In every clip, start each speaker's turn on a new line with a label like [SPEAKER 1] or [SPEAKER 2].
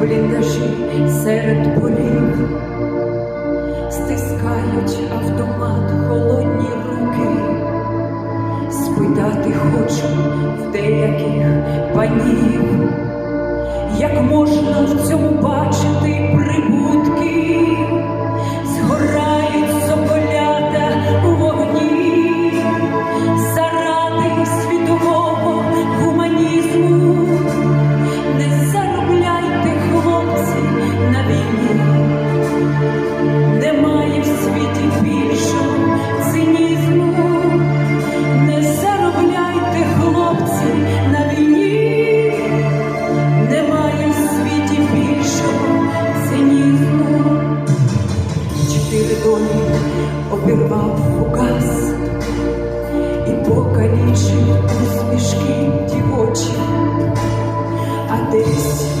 [SPEAKER 1] бліндажі серед полів, стискають автомат холодні руки, спитати хочу в деяких панів, як можна в цьому бачити прибу.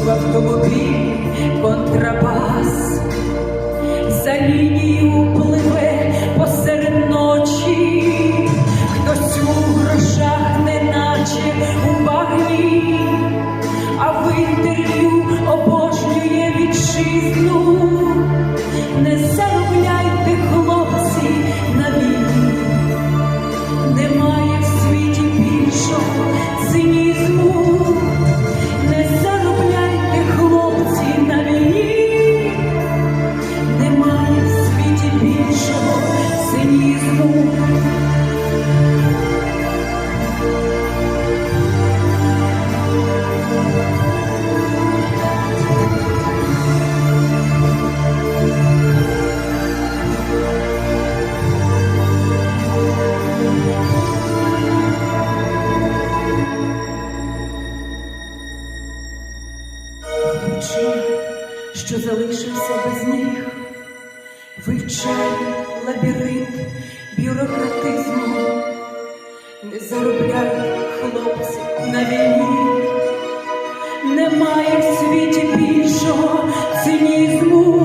[SPEAKER 1] в автомобіль контрабас за лінію пливе. вечір, що залишився без ніг, вивчай лабіринт бюрократизму, не заробляй хлопців на війні, немає в світі більшого цинізму.